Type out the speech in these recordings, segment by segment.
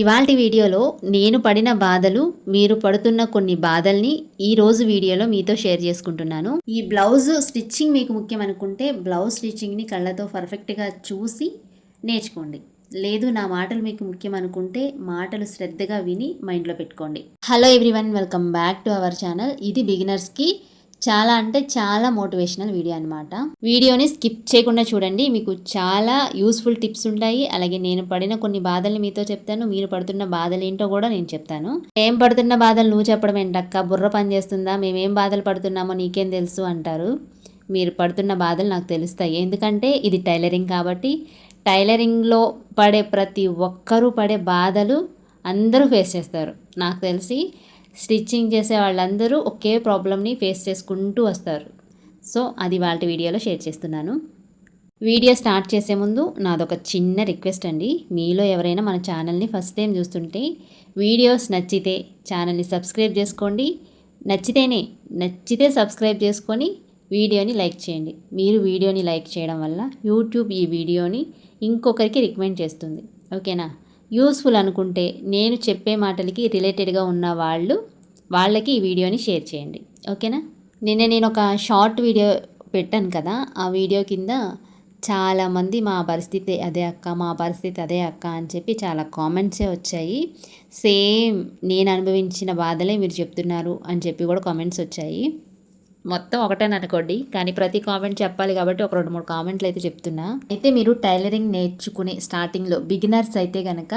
ఇవాళ వీడియోలో నేను పడిన బాధలు మీరు పడుతున్న కొన్ని బాధల్ని ఈ రోజు వీడియోలో మీతో షేర్ చేసుకుంటున్నాను. ఈ బ్లౌజ్ స్టిచ్చింగ్ మీకు ముఖ్యం అనుకుంటే బ్లౌజ్ స్టిచ్చింగ్ని కళ్ళతో పర్ఫెక్ట్గా చూసి నేర్చుకోండి. లేదు నా మాటలు మీకు ముఖ్యం అనుకుంటే మాటలు శ్రద్ధగా విని మైండ్లో పెట్టుకోండి. Hello everyone welcome back to our channel. ఇది బిగినర్స్కి చాలా అంటే చాలా మోటివేషనల్ వీడియో అనమాట వీడియోని స్కిప్ చేయకుండా చూడండి. మీకు చాలా యూస్ఫుల్ టిప్స్ ఉంటాయి. అలాగే నేను పడిన కొన్ని బాధల్ని మీతో చెప్తాను. మీరు పడుతున్న బాధలు ఏంటో కూడా నేను చెప్తాను. ఏం పడుతున్న బాధలు నువ్వు చెప్పడం ఏంటక్క? బుర్ర పని చేస్తుందా? మేమేం బాధలు పడుతున్నామో నీకేం తెలుసు అంటారు. మీరు పడుతున్న బాధలు నాకు తెలుస్తాయి. ఎందుకంటే ఇది టైలరింగ్ కాబట్టి టైలరింగ్లో పడే ప్రతి ఒక్కరూ పడే బాధలు అందరూ ఫేస్ చేస్తారు. నాకు తెలిసి స్టిచ్చింగ్ చేసే వాళ్ళందరూ ఒకే ప్రాబ్లమ్ని ఫేస్ చేసుకుంటూ వస్తారు. సో అది వాళ్ళ వీడియోలో షేర్ చేస్తున్నాను. వీడియో స్టార్ట్ చేసే ముందు నాదొక చిన్న రిక్వెస్ట్ అండి. మీలో ఎవరైనా మన ఛానల్ని ఫస్ట్ టైం చూస్తుంటే వీడియోస్ నచ్చితే ఛానల్ని సబ్స్క్రైబ్ చేసుకోండి. నచ్చితేనే నచ్చితే సబ్స్క్రైబ్ చేసుకొని వీడియోని లైక్ చేయండి. మీరు వీడియోని లైక్ చేయడం వల్ల యూట్యూబ్ ఈ వీడియోని ఇంకొకరికి రికమెండ్ చేస్తుంది. ఓకేనా? యూస్ఫుల్ అనుకుంటే నేను చెప్పే మాటలకి రిలేటెడ్గా ఉన్న వాళ్ళు వాళ్ళకి ఈ వీడియోని షేర్ చేయండి. ఓకేనా? నిన్న నేను ఒక షార్ట్ వీడియో పెట్టాను కదా ఆ వీడియో కింద చాలామంది మా పరిస్థితి అదే అక్క మా పరిస్థితి అదే అక్క అని చెప్పి చాలా కామెంట్సే వచ్చాయి. సేమ్ నేను అనుభవించిన బాధలే మీరు చెప్తున్నారు అని చెప్పి కూడా కామెంట్స్ వచ్చాయి. మొత్తం ఒకటే అనుకోండి కానీ ప్రతి కామెంట్ చెప్పాలి కాబట్టి ఒక రెండు మూడు కామెంట్లు అయితే చెప్తున్నా. అయితే మీరు టైలరింగ్ నేర్చుకునే స్టార్టింగ్లో బిగినర్స్ అయితే కనుక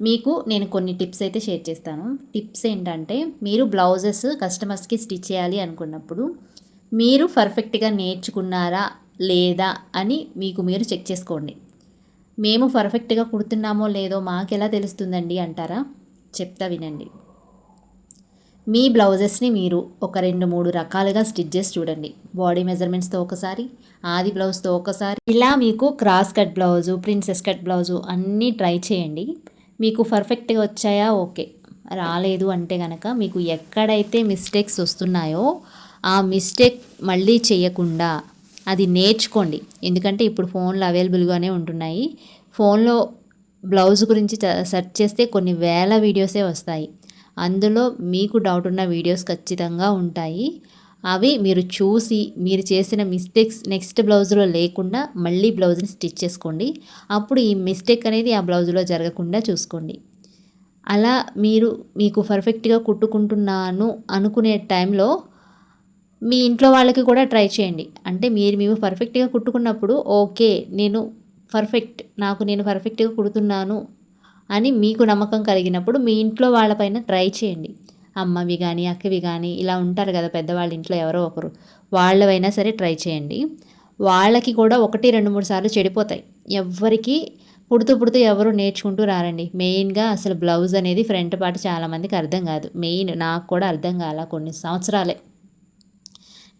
మీకు నేను కొన్ని టిప్స్ అయితే షేర్ చేస్తాను. టిప్స్ ఏంటంటే మీరు బ్లౌజెస్ కస్టమర్స్కి స్టిచ్ చేయాలి అనుకున్నప్పుడు మీరు పర్ఫెక్ట్గా నేర్చుకున్నారా లేదా అని మీకు మీరు చెక్ చేసుకోండి. మేము పర్ఫెక్ట్గా కుడుతున్నామో లేదో మాకెలా తెలుస్తుందండి అంటారా? చెప్తా వినండి. మీ బ్లౌజెస్ని మీరు ఒక రెండు మూడు రకాలుగా స్టిచ్ చేసి చూడండి. బాడీ మెజర్మెంట్స్తో ఒకసారి ఆది బ్లౌజ్తో ఒకసారి. ఇలా మీకు cross cut blouse princess cut blouse అన్నీ ట్రై చేయండి. మీకు పర్ఫెక్ట్గా వచ్చాయా? ఓకే. రాలేదు అంటే కనుక మీకు ఎక్కడైతే మిస్టేక్స్ వస్తున్నాయో ఆ మిస్టేక్ మళ్ళీ చేయకుండా అది నేర్చుకోండి. ఎందుకంటే ఇప్పుడు ఫోన్లు అవైలబుల్గానే ఉంటున్నాయి. ఫోన్లో బ్లౌజ్ గురించి సెర్చ్ చేస్తే కొన్ని వేల వీడియోసే వస్తాయి. అందులో మీకు డౌట్ ఉన్న వీడియోస్ ఖచ్చితంగా ఉంటాయి. అవి మీరు చూసి మీరు చేసిన మిస్టేక్స్ నెక్స్ట్ బ్లౌజ్లో లేకుండా మళ్ళీ బ్లౌజ్ని స్టిచ్ చేసుకోండి. అప్పుడు ఈ మిస్టేక్ అనేది ఆ బ్లౌజ్లో జరగకుండా చూసుకోండి. అలా మీరు మీకు పర్ఫెక్ట్గా కుట్టుకుంటున్నాను అనుకునే టైంలో మీ ఇంట్లో వాళ్ళకి కూడా ట్రై చేయండి. అంటే మీరు మేము పర్ఫెక్ట్గా కుట్టుకున్నప్పుడు ఓకే నేను పర్ఫెక్ట్ నాకు నేను పర్ఫెక్ట్గా కుడుతున్నాను అని మీకు నమ్మకం కలిగినప్పుడు మీ ఇంట్లో వాళ్ళపైన ట్రై చేయండి. అమ్మవి కానీ అక్కవి కానీ ఇలా ఉంటారు కదా పెద్దవాళ్ళ ఇంట్లో ఎవరో ఒకరు. వాళ్ళవైనా సరే ట్రై చేయండి. వాళ్ళకి కూడా ఒకటి రెండు మూడు సార్లు చెడిపోతాయి. ఎవ్వరికి పుడుతూ పుడుతూ ఎవరు నేర్చుకుంటూ రారండి. మెయిన్గా అసలు బ్లౌజ్ అనేది ఫ్రంట్ పార్ట్ చాలామందికి అర్థం కాదు. మెయిన్ నాకు కూడా అర్థం కాల కొన్ని సంవత్సరాలే.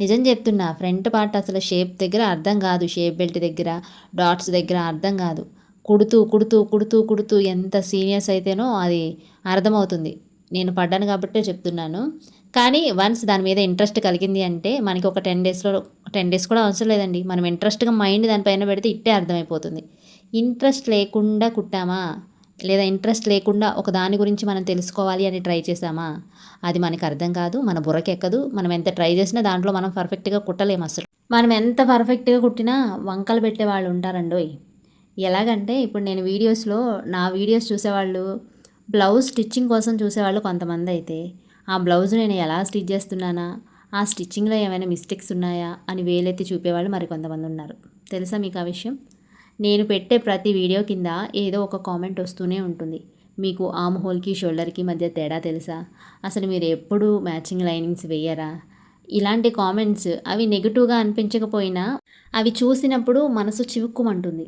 నిజం చెప్తున్నా ఫ్రంట్ పార్ట్ అసలు షేప్ దగ్గర అర్థం కాదు. షేప్ బెల్ట్ దగ్గర డాట్స్ దగ్గర అర్థం కాదు. కుడుతూ కుడుతూ కుడుతూ కుడుతూ ఎంత సీనియర్స్ అయితేనో అది అర్థమవుతుంది. నేను పడ్డాను కాబట్టే చెప్తున్నాను. కానీ వన్స్ దాని మీద ఇంట్రెస్ట్ కలిగింది అంటే మనకి ఒక టెన్ డేస్లో టెన్ డేస్ కూడా అవసరం లేదండి. మనం ఇంట్రెస్ట్గా మైండ్ దానిపైన పెడితే ఇట్టే అర్థమైపోతుంది. ఇంట్రెస్ట్ లేకుండా కుట్టామా? లేదా ఇంట్రెస్ట్ లేకుండా ఒక దాని గురించి మనం తెలుసుకోవాలి అని ట్రై చేసామా అది మనకి అర్థం కాదు మన బుర్రకెక్కదు. మనం ఎంత ట్రై చేసినా దాంట్లో మనం పర్ఫెక్ట్గా కుట్టలేము అసలు. మనం ఎంత పర్ఫెక్ట్గా కుట్టినా వంకలు పెట్టే వాళ్ళు ఉంటారండోయ్. ఎలాగంటే ఇప్పుడు నేను వీడియోస్లో నా వీడియోస్ చూసేవాళ్ళు బ్లౌజ్ స్టిచ్చింగ్ కోసం చూసేవాళ్ళు కొంతమంది అయితే ఆ బ్లౌజ్ నేను ఎలా స్టిచ్ చేస్తున్నానా ఆ స్టిచ్చింగ్లో ఏమైనా మిస్టేక్స్ ఉన్నాయా అని వేలెత్తి చూపేవాళ్ళు మరి కొంతమంది ఉన్నారు. తెలుసా మీకు ఆ విషయం? నేను పెట్టే ప్రతి వీడియో కింద ఏదో ఒక కామెంట్ వస్తూనే ఉంటుంది. మీకు ఆమ్ హోల్కి షోల్డర్కి మధ్య తేడా తెలుసా? అసలు మీరు ఎప్పుడు మ్యాచింగ్ లైనింగ్స్ వేయరా? ఇలాంటి కామెంట్స్ అవి నెగిటివ్గా అనిపించకపోయినా అవి చూసినప్పుడు మనసు చివుక్కుమంటుంది.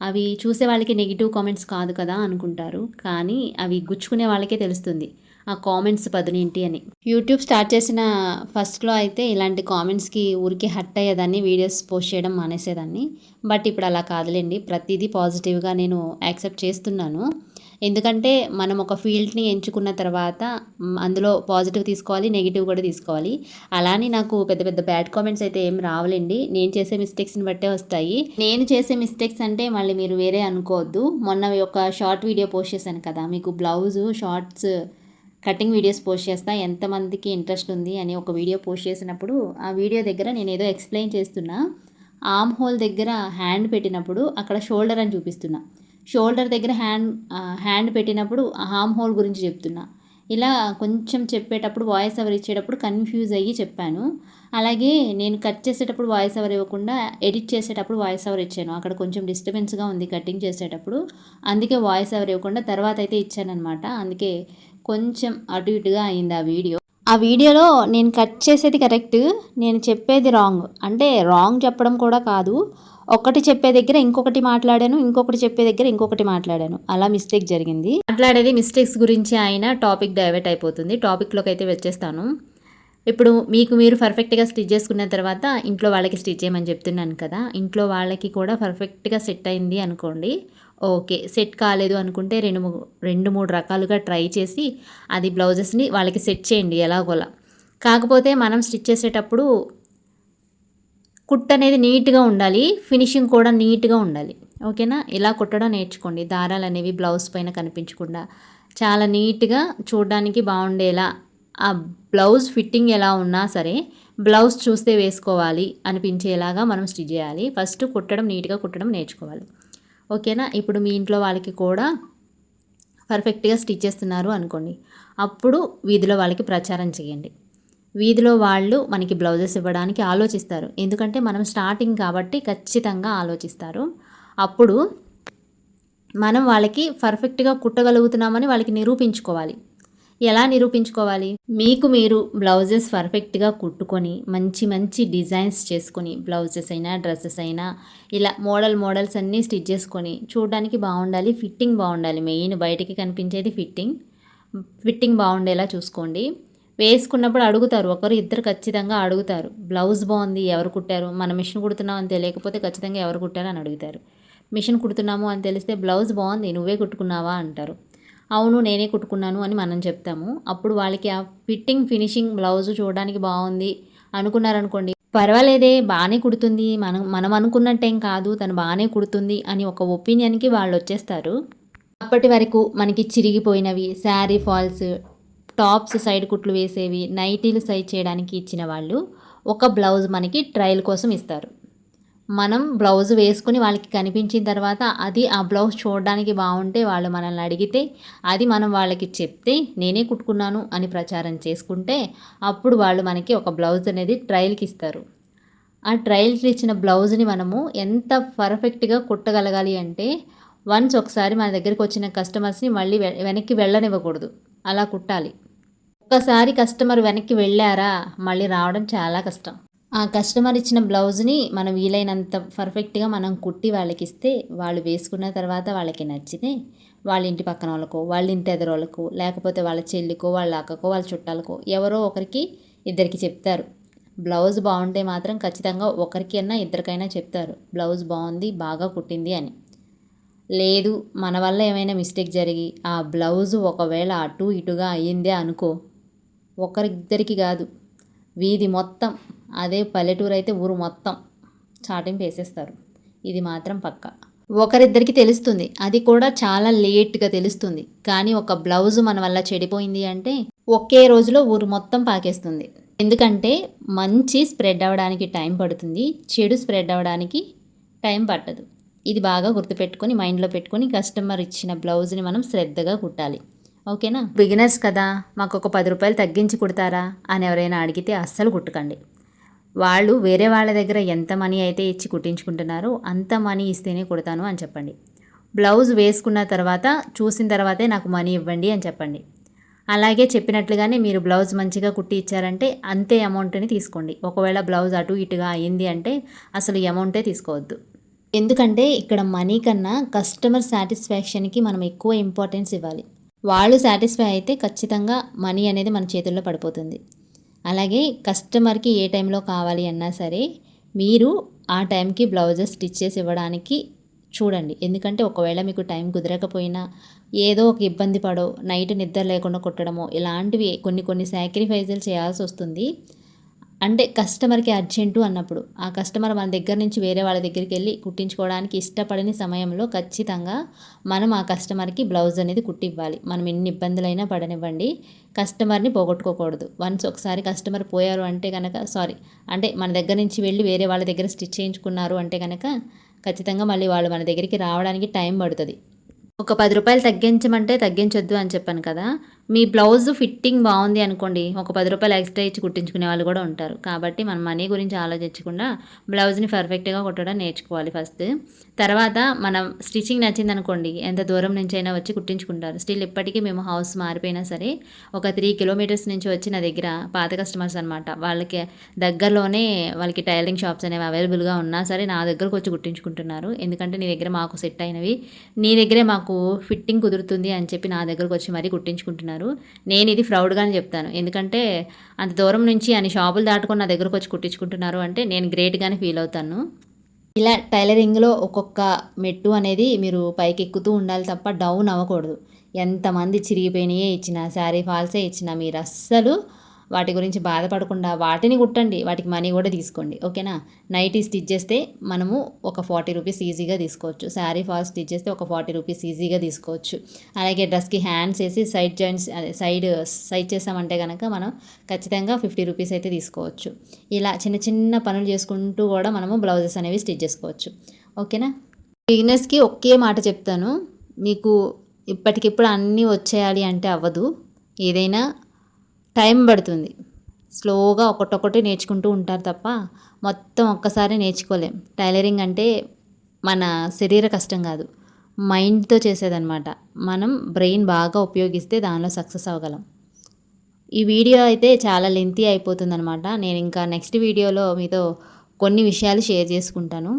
అవి చూసే వాళ్ళకి నెగిటివ్ కామెంట్స్ కాదు కదా అనుకుంటారు. కానీ అవి గుచ్చుకునే వాళ్ళకే తెలుస్తుంది. ఆ కామెంట్స్ పదునేంటి అని. యూట్యూబ్ స్టార్ట్ చేసిన ఫస్ట్లో అయితే ఇలాంటి కామెంట్స్కి ఊరికే హట్ అయ్యేదాన్ని వీడియోస్ పోస్ట్ చేయడం మానేసేదాన్ని. బట్ ఇప్పుడు అలా కాదులేండి. ప్రతిదీ పాజిటివ్గా నేను యాక్సెప్ట్ చేస్తున్నాను. ఎందుకంటే మనం ఒక ఫీల్డ్ని ఎంచుకున్న తర్వాత అందులో పాజిటివ్ తీసుకోవాలి నెగిటివ్ కూడా తీసుకోవాలి. అలానే నాకు పెద్ద పెద్ద బ్యాడ్ కామెంట్స్ అయితే ఏం రావాలండి. నేను చేసే మిస్టేక్స్ని బట్టే వస్తాయి. నేను చేసే మిస్టేక్స్ అంటే మళ్ళీ మీరు వేరే అనుకోవద్దు. మొన్న ఒక షార్ట్ వీడియో పోస్ట్ చేశాను కదా మీకు blouse shorts cutting videos post చేస్తా. ఎంతమందికి ఇంట్రెస్ట్ ఉంది అని ఒక వీడియో పోస్ట్ చేసినప్పుడు ఆ వీడియో దగ్గర నేను ఏదో ఎక్స్ప్లెయిన్ చేస్తున్నా. ఆమ్ హోల్ దగ్గర హ్యాండ్ పెట్టినప్పుడు అక్కడ షోల్డర్ అని చూపిస్తున్నా. షోల్డర్ దగ్గర హ్యాండ్ హ్యాండ్ పెట్టినప్పుడు హామ్ హోల్ గురించి చెప్తున్నా. ఇలా కొంచెం చెప్పేటప్పుడు వాయిస్ ఓవర్ ఇచ్చేటప్పుడు కన్ఫ్యూజ్ అయ్యి చెప్పాను. అలాగే నేను కట్ చేసేటప్పుడు వాయిస్ ఓవర్ ఇవ్వకుండా ఎడిట్ చేసేటప్పుడు వాయిస్ ఓవర్ ఇచ్చాను. అక్కడ కొంచెం డిస్టర్బెన్స్గా ఉంది కటింగ్ చేసేటప్పుడు. అందుకే వాయిస్ ఓవర్ ఇవ్వకుండా తర్వాత అయితే ఇచ్చానమాట అందుకే కొంచెం అటు ఇటుగా అయింది ఆ వీడియో. ఆ వీడియోలో నేను కట్ చేసేది కరెక్ట్ నేను చెప్పేది రాంగ్. అంటే రాంగ్ చెప్పడం కూడా కాదు. ఒకటి చెప్పే దగ్గర ఇంకొకటి మాట్లాడాను ఇంకొకటి చెప్పే దగ్గర ఇంకొకటి మాట్లాడాను. అలా మిస్టేక్ జరిగింది. మాట్లాడేది మిస్టేక్స్ గురించి అయినా టాపిక్ డైవర్ట్ అయిపోతుంది. టాపిక్లోకి అయితే వచ్చేస్తాను. ఇప్పుడు మీకు మీరు పర్ఫెక్ట్గా స్టిచ్ చేసుకున్న తర్వాత ఇంట్లో వాళ్ళకి స్టిచ్ చేయమని చెప్తున్నాను కదా ఇంట్లో వాళ్ళకి కూడా పర్ఫెక్ట్గా సెట్ అయింది అనుకోండి. ఓకే సెట్ కాలేదు అనుకుంటే రెండు మూడు రెండు మూడు రకాలుగా ట్రై చేసి అది బ్లౌజెస్ని వాళ్ళకి సెట్ చేయండి ఎలాగోలా. కాకపోతే మనం స్టిచ్ చేసేటప్పుడు కుట్ అనేది నీట్గా ఉండాలి. ఫినిషింగ్ కూడా నీట్గా ఉండాలి. ఓకేనా? ఇలా కుట్టడం నేర్చుకోండి. దారాలు అనేవి బ్లౌజ్ పైన కనిపించకుండా చాలా నీట్గా చూడడానికి బాగుండేలా. ఆ బ్లౌజ్ ఫిట్టింగ్ ఎలా ఉన్నా సరే బ్లౌజ్ చూస్తే వేసుకోవాలి అనిపించేలాగా మనం స్టిచ్ చేయాలి. ఫస్ట్ కుట్టడం నీట్గా కుట్టడం నేర్చుకోవాలి. ఓకేనా? ఇప్పుడు మీ ఇంట్లో వాళ్ళకి కూడా పర్ఫెక్ట్గా స్టిచ్ చేస్తున్నారు అనుకోండి. అప్పుడు వీధిలో వాళ్ళకి ప్రచారం చేయండి. వీధిలో వాళ్ళు మనకి బ్లౌజెస్ ఇవ్వడానికి ఆలోచిస్తారు. ఎందుకంటే మనం స్టార్టింగ్ కాబట్టి ఖచ్చితంగా ఆలోచిస్తారు. అప్పుడు మనం వాళ్ళకి పర్ఫెక్ట్గా కుట్టగలుగుతున్నామని వాళ్ళకి నిరూపించుకోవాలి. ఎలా నిరూపించుకోవాలి? మీకు మీరు బ్లౌజెస్ పర్ఫెక్ట్గా కుట్టుకొని మంచి మంచి డిజైన్స్ చేసుకొని బ్లౌజెస్ అయినా డ్రెస్సెస్ అయినా ఇలా మోడల్ మోడల్స్ అన్నీ స్టిచ్ చేసుకొని చూడడానికి బాగుండాలి ఫిట్టింగ్ బాగుండాలి. మెయిన్ బయటికి కనిపించేది ఫిట్టింగ్. ఫిట్టింగ్ బాగుండేలా చూసుకోండి. వేసుకున్నప్పుడు అడుగుతారు. ఒకరు ఇద్దరు ఖచ్చితంగా అడుగుతారు. బ్లౌజ్ బాగుంది ఎవరు కుట్టారు? మన మిషన్ కుడుతున్నాం అని తెలియకపోతే ఖచ్చితంగా ఎవరు కుట్టారు అని అడుగుతారు. మిషన్ కుడుతున్నాము అని తెలిస్తే బ్లౌజ్ బాగుంది నువ్వే కుట్టుకున్నావా అంటారు. అవును నేనే కుట్టుకున్నాను అని మనం చెప్తాము. అప్పుడు వాళ్ళకి ఆ ఫిట్టింగ్ ఫినిషింగ్ బ్లౌజ్ చూడడానికి బాగుంది అనుకున్నారనుకోండి పర్వాలేదే బాగానే కుడుతుంది. మనం మనం అనుకున్నట్టేం కాదు తను బాగానే కుడుతుంది అని ఒక ఒపీనియన్కి వాళ్ళు వచ్చేస్తారు. అప్పటి వరకు మనకి చిరిగిపోయినవి శారీ ఫాల్స్ టాప్స్ సైడ్ కుట్లు వేసేవి నైటీలు సైజ్ చేయడానికి ఇచ్చిన వాళ్ళు ఒక బ్లౌజ్ మనకి ట్రయల్ కోసం ఇస్తారు. మనం బ్లౌజ్ వేసుకుని వాళ్ళకి కనిపించిన తర్వాత అది ఆ బ్లౌజ్ చూడడానికి బాగుంటే వాళ్ళు మనల్ని అడిగితే అది మనం వాళ్ళకి చెప్తే నేనే కుట్టుకున్నాను అని ప్రచారం చేసుకుంటే అప్పుడు వాళ్ళు మనకి ఒక బ్లౌజ్ అనేది ట్రయల్కి ఇస్తారు. ఆ ట్రయల్కి ఇచ్చిన బ్లౌజ్ని మనము ఎంత పర్ఫెక్ట్గా కుట్టగలగాలి అంటే వన్స్ ఒకసారి మన దగ్గరికి వచ్చిన కస్టమర్స్ని మళ్ళీ వె- వెనక్కి వెళ్ళనివ్వకూడదు. అలా కుట్టాలి. ఒకసారి కస్టమర్ వెనక్కి వెళ్ళారా? మళ్ళీ రావడం చాలా కష్టం. ఆ కస్టమర్ ఇచ్చిన బ్లౌజ్ని మనం వీలైనంత పర్ఫెక్ట్గా మనం కుట్టి వాళ్ళకి ఇస్తే వాళ్ళు వేసుకున్న తర్వాత వాళ్ళకి నచ్చితే వాళ్ళ ఇంటి పక్కన వాళ్ళకో వాళ్ళ ఇంటి ఎదరోళ్ళకు లేకపోతే వాళ్ళ చెల్లికో వాళ్ళ అక్కకో వాళ్ళ చుట్టాలకో ఎవరో ఒకరికి ఇద్దరికి చెప్తారు. బ్లౌజ్ బాగుంటే మాత్రం ఖచ్చితంగా ఒకరికైనా ఇద్దరికైనా చెప్తారు. బ్లౌజ్ బాగుంది బాగా కుట్టింది అని. లేదు మన వల్ల ఏమైనా మిస్టేక్ జరిగి ఆ బ్లౌజ్ ఒకవేళ అటు ఇటుగా అయ్యిందే అనుకో ఒకరిద్దరికి కాదు. వీధి మొత్తం అదే పల్లెటూరు అయితే ఊరు మొత్తం చాటింపు వేసేస్తారు. ఇది మాత్రం పక్క. ఒకరిద్దరికి తెలుస్తుంది. అది కూడా చాలా లేట్గా తెలుస్తుంది. కానీ ఒక బ్లౌజ్ మన వల్ల చెడిపోయింది అంటే ఒకే రోజులో ఊరు మొత్తం పాకేస్తుంది. ఎందుకంటే మంచి స్ప్రెడ్ అవ్వడానికి టైం పడుతుంది. చెడు స్ప్రెడ్ అవ్వడానికి టైం పట్టదు. ఇది బాగా గుర్తుపెట్టుకొని మైండ్లో పెట్టుకొని కస్టమర్ ఇచ్చిన బ్లౌజ్ని మనం శ్రద్ధగా కుట్టాలి. ఓకేనా? బిగినర్స్ కదా మాకు ఒక పది రూపాయలు తగ్గించి కుడతారా అని ఎవరైనా అడిగితే అస్సలు కుట్టకండి. వాళ్ళు వేరే వాళ్ళ దగ్గర ఎంత మనీ అయితే ఇచ్చి కుట్టించుకుంటున్నారో అంత మనీ ఇస్తేనే కుడతాను అని చెప్పండి. బ్లౌజ్ వేసుకున్న తర్వాత చూసిన తర్వాతే నాకు మనీ ఇవ్వండి అని చెప్పండి. అలాగే చెప్పినట్లుగానే మీరు బ్లౌజ్ మంచిగా కుట్టి ఇచ్చారంటే అంతే అమౌంట్ని తీసుకోండి. ఒకవేళ బ్లౌజ్ అటు ఇటుగా అయ్యింది అంటే అసలు అమౌంటే తీసుకోవద్దు. ఎందుకంటే ఇక్కడ మనీ కన్నా కస్టమర్ సాటిస్ఫాక్షన్కి మనం ఎక్కువ ఇంపార్టెన్స్ ఇవ్వాలి. వాళ్ళు సాటిస్ఫై అయితే ఖచ్చితంగా మనీ అనేది మన చేతుల్లో పడిపోతుంది. అలాగే కస్టమర్కి ఏ టైంలో కావాలి అన్నా సరే మీరు ఆ టైంకి బ్లౌజెస్ స్టిచ్ చేసి ఇవ్వడానికి చూడండి. ఎందుకంటే ఒకవేళ మీకు టైం కుదరకపోయినా ఏదో ఒక ఇబ్బంది పడో నైట్ నిద్ర లేకుండా కుట్టడమో ఇలాంటివి కొన్ని కొన్ని సాక్రిఫైజులు చేయాల్సి వస్తుంది. అంటే కస్టమర్కి అర్జెంటు అన్నప్పుడు. ఆ కస్టమర్ మన దగ్గర నుంచి వేరే వాళ్ళ దగ్గరికి వెళ్ళి కుట్టించుకోవడానికి ఇష్టపడని సమయంలో ఖచ్చితంగా మనం ఆ కస్టమర్కి బ్లౌజ్ అనేది కుట్టివ్వాలి. మనం ఎన్ని ఇబ్బందులైనా పడనివ్వండి. కస్టమర్ని పోగొట్టుకోకూడదు. వన్స్ ఒకసారి కస్టమర్ పోయారు అంటే కనుక సారీ అంటే మన దగ్గర నుంచి వెళ్ళి వేరే వాళ్ళ దగ్గర స్టిచ్ చేయించుకున్నారు అంటే కనుక ఖచ్చితంగా మళ్ళీ వాళ్ళు మన దగ్గరికి రావడానికి టైం పడుతుంది. ఒక పది రూపాయలు తగ్గించమంటే తగ్గించొద్దు అని చెప్పాను కదా. మీ బ్లౌజ్ ఫిట్టింగ్ బాగుంది అనుకోండి ఒక పది రూపాయలు ఎక్స్ట్రా ఇచ్చి కుట్టించుకునే వాళ్ళు కూడా ఉంటారు. కాబట్టి మన మనీ గురించి ఆలోచించకుండా బ్లౌజ్ని పర్ఫెక్ట్గా కుట్టడం నేర్చుకోవాలి ఫస్ట్. తర్వాత మనం స్టిచ్చింగ్ నచ్చింది అనుకోండి ఎంత దూరం నుంచి అయినా వచ్చి కుట్టించుకుంటారు. స్టిల్ ఇప్పటికీ మేము హౌస్ మారిపోయినా సరే ఒక త్రీ కిలోమీటర్స్ నుంచి వచ్చి నా దగ్గర పాత కస్టమర్స్ అనమాట వాళ్ళకి దగ్గరలోనే వాళ్ళకి టైలరింగ్ షాప్స్ అనేవి అవైలబుల్గా ఉన్నా సరే నా దగ్గరకు వచ్చి కుట్టించుకుంటున్నారు. ఎందుకంటే నీ దగ్గర మాకు సెట్ అయినవి నీ దగ్గరే మాకు ఫిట్టింగ్ కుదురుతుంది అని చెప్పి నా దగ్గరకు వచ్చి మరీ కుట్టించుకుంటున్నారు. నేను ఇది ప్రౌడ్గానే చెప్తాను. ఎందుకంటే అంత దూరం నుంచి అని షాపులు దాటుకొని నా దగ్గరకు వచ్చి కుట్టించుకుంటున్నారు అంటే నేను గ్రేట్గానే ఫీల్ అవుతాను. ఇలా టైలరింగ్లో ఒక్కొక్క మెట్టు అనేది మీరు పైకి ఎక్కుతూ ఉండాలి తప్ప డౌన్ అవ్వకూడదు. ఎంతమంది చిరిగిపోయినాయే ఇచ్చిన శారీ ఫాల్సే ఇచ్చిన మీరు అస్సలు వాటి గురించి బాధపడకుండా వాటిని కుట్టండి వాటికి మనీ కూడా తీసుకోండి. ఓకేనా? నైటీ స్టిచ్ చేస్తే మనము ఒక ఫార్టీ రూపీస్ ఈజీగా తీసుకోవచ్చు. శారీ ఫాల్ స్టిచ్ చేస్తే ఒక ఫార్టీ రూపీస్ ఈజీగా తీసుకోవచ్చు. అలాగే డ్రెస్కి హ్యాండ్స్ వేసి సైడ్ జాయింట్స్ అదే సైడ్ సైడ్ చేసామంటే కనుక మనం ఖచ్చితంగా ఫిఫ్టీ రూపీస్ అయితే తీసుకోవచ్చు. ఇలా చిన్న చిన్న పనులు చేసుకుంటూ కూడా మనము బ్లౌజెస్ అనేవి స్టిచ్ చేసుకోవచ్చు. ఓకేనా? బిగినర్స్కి ఒకే మాట చెప్తాను. మీకు ఇప్పటికిప్పుడు అన్నీ వచ్చేయాలి అంటే అవ్వదు. ఏదైనా టైం పడుతుంది. స్లోగా ఒకటొకటి నేర్చుకుంటూ ఉంటారు తప్ప మొత్తం ఒక్కసారి నేర్చుకోలేం. టైలరింగ్ అంటే మన శరీర కష్టం కాదు. మైండ్తో చేసేదనమాట మనం బ్రెయిన్ బాగా ఉపయోగిస్తే దానిలో సక్సెస్ అవ్వగలం. ఈ వీడియో అయితే చాలా లెంతీ అయిపోతుందనమాట నేను ఇంకా నెక్స్ట్ వీడియోలో మీతో కొన్ని విషయాలు షేర్ చేసుకుంటాను.